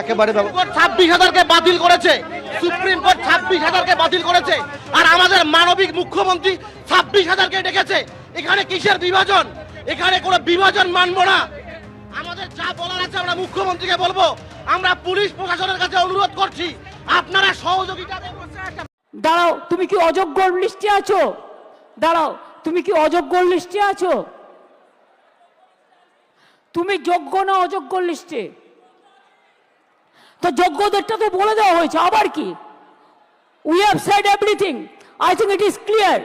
একেবারে ছাব্বিশ হাজারকে বাতিল করেছে। সুপ্রিম কোর্ট ছাব্বিশ হাজারকে বাতিল করেছে। আর আমাদের মানবিক মুখ্যমন্ত্রী ছাব্বিশ হাজারকে ডেকেছে। এখানে কিসের বিভাজন? এখানে কোনো বিভাজন মানবো না। আমাদের যা বলার আছে আমরা মুখ্যমন্ত্রীকে বলব। আমরা পুলিশ প্রশাসনের কাছে অনুরোধ করছি আপনারা সহযোগিতা দাঁড়াও তুমি কি অযোগ্যর লিস্টে আছো? দাঁড়াও তুমি কি অযোগ্যর লিস্টে আছো? তুমি যোগ্য না অযোগ্যর লিস্টে তো যোগ্যদেরটা তো বলে দেওয়া হয়েছে, আবার কি? We have said everything I think it is clear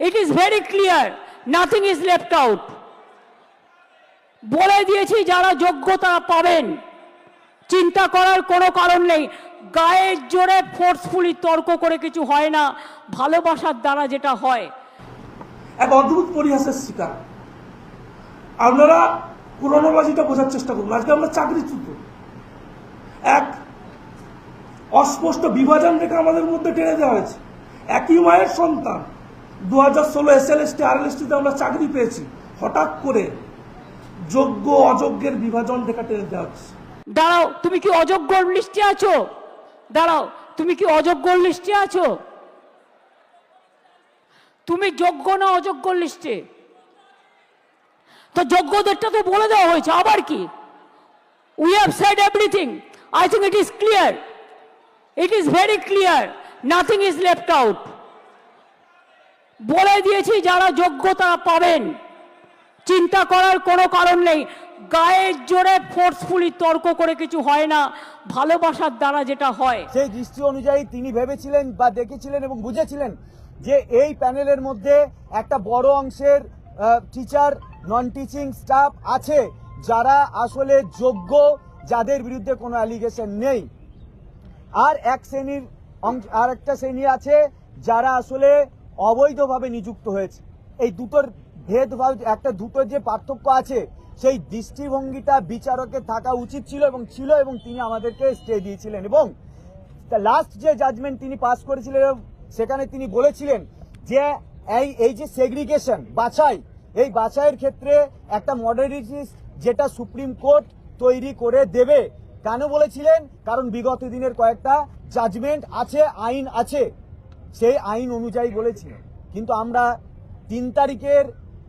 it is very clear nothing is left out বলে দিয়েছি, যারা যোগ্যতা পাবেন। চিন্তা করার কোনো কারণ নেই। গায়ের জোরে ফোর্সফুলি তর্ক করে কিছু হয় না। ভালোবাসার দ্বারা যেটা হয়। এক অদ্ভুত পরিহাসের শিকার। আপনারা ক্রোনোলজিটা বোঝার চেষ্টা করুন। আজকে আমরা চাকরিচ্যুত। এক অস্পষ্ট বিভাজন রেখে আমাদের মধ্যে টেনে দেওয়া হয়েছে। একই মায়ের সন্তান। দু হাজার ষোলো এস এল এসটি আর এল এসটিতে আমরা চাকরি পেয়েছি। হঠাৎ করে যোগ্য অযোগ্যের বিভাজন রেখা টেনে দেওয়া হচ্ছে। দাঁড়াও, তুমি কি অযোগ্যর লিস্টে আছো? দাঁড়াও, তুমি কি অযোগ্যর লিস্টে আছো? তুমি যোগ্য না অযোগ্যর লিস্টে? তো যোগ্যদেরটা তো বলে দেওয়া হয়েছে, আবার কি? We have said everything I think it is clear it is very clear nothing is left out বলে দিয়েছি, যারা যোগ্য তারা পাবেন, চিন্তা করার কোনো কারণ নেই। গায়ের জোরে ফোর্সফুলি তর্ক করে কিছু হয় না, ভালোবাসার দ্বারা যেটা হয়। সেই দৃষ্টি অনুযায়ী তিনি ভেবেছিলেন বা দেখেছিলেন এবং বুঝেছিলেন যে এই প্যানেলের মধ্যে একটা বড় অংশের টিচার নন টিচিং স্টাফ আছে, যারা আসলে যোগ্য যাদের বিরুদ্ধে কোনো অ্যালিগেশন নেই। আর এক শ্রেণির আর একটা শ্রেণি আছে যারা আসলে অবৈধভাবে নিযুক্ত হয়েছে। এই দুটোর ভেদভাব, একটা দুটোর যে পার্থক্য আছে, সেই দৃষ্টিভঙ্গিটা বিচারকের থাকা উচিত ছিল এবং ছিল এবং তিনি আমাদেরকে স্টে দিয়েছিলেন। এবং লাস্ট যে জাজমেন্ট তিনি পাস করেছিলেন, সেখানে তিনি বলেছিলেন যে এই এই যে সেগ্রিগেশন বাছাই, এই বাছাইয়ের ক্ষেত্রে একটা মডারিটি যেটা সুপ্রিম কোর্ট তৈরি করে দেবে। কেন বলেছিলেন? কারণ বিগত দিনের কয়েকটা জাজমেন্ট আছে, আইন আছে। সেই আইন অনুযায়ী বলেছিলেন কিন্তু আমরা তিন তারিখের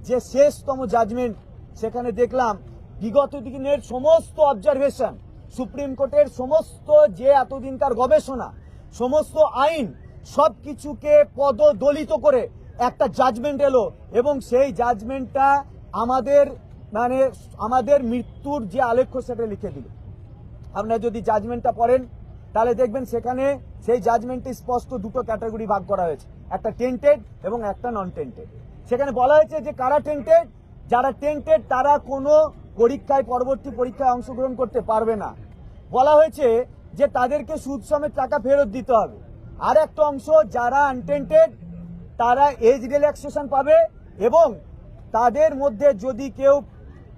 যে শেষতম জাজমেন্ট সেখানে দেখলাম বিগত দিনের সমস্ত অবজারভেশন সুপ্রিম কোর্টের সমস্ত যে এতদিনকার গবেষণা, সমস্ত আইন সব কিছুকে পদদলিত করে একটা জাজমেন্ট এলো এবং সেই জাজমেন্টটা আমাদের মানে আমাদের মৃত্যুর যে আলেখ্য সেটা লিখে দিল। আপনারা যদি জাজমেন্টটা পড়েন, তাহলে দেখবেন সেখানে সেই জাজমেন্টে স্পষ্ট দুটো ক্যাটাগরি ভাগ করা হয়েছে। একটা টেন্টেড এবং একটা নন টেন্টেড সেখানে বলা হয়েছে যে কারা টেন্টেড যারা টেন্টেড তারা কোনো পরীক্ষায়, পরবর্তী পরীক্ষায় অংশগ্রহণ করতে পারবে না। বলা হয়েছে যে তাদেরকে সুদ সমেত টাকা ফেরত দিতে হবে। আর একটা অংশ, যারা আনটেন্টেড তারা এজ রিল্যাক্সেশন পাবে এবং তাদের মধ্যে যদি কেউ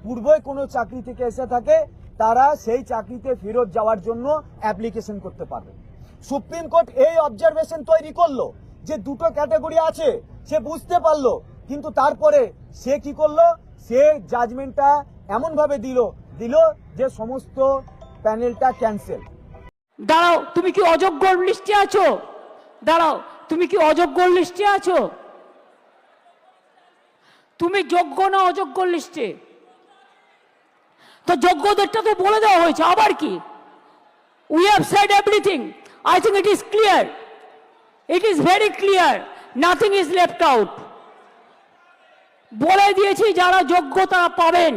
পূর্বে কোনো চাকরি থেকে এসে থাকে, তারা সেই চাকরিতে ফেরত যাওয়ার জন্য অ্যাপ্লিকেশন করতে পারবে। সুপ্রিম কোর্ট এই অবজারভেশন তৈরি করল যে দুটো ক্যাটাগরি আছে, সে বুঝতে পারল, কিন্তু তারপরে সে কি করল? সে জাজমেন্টটা এমন ভাবে দিল দিল যে সমস্ত প্যানেলটা ক্যান্সেল দাঁড়াও, তুমি কি অযোগ্য লিস্টে আছো? দাঁড়াও, তুমি কি অযোগ্যর লিস্টে আছো? তুমি যোগ্য না অযোগ্য লিস্টে? তো যোগ্যদেরটা তো বলে দেওয়া হয়েছে, আবার কি? We have said everything I think it is clear it is very clear nothing is left out বলে দিয়েছি, যারা যোগ্যতা পাবেন।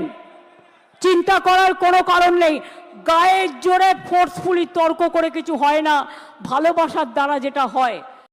চিন্তা করার কোনো কারণ নেই। গায়ের জোরে ফোর্সফুলি তর্ক করে কিছু হয় না। ভালোবাসার দ্বারা যেটা হয়।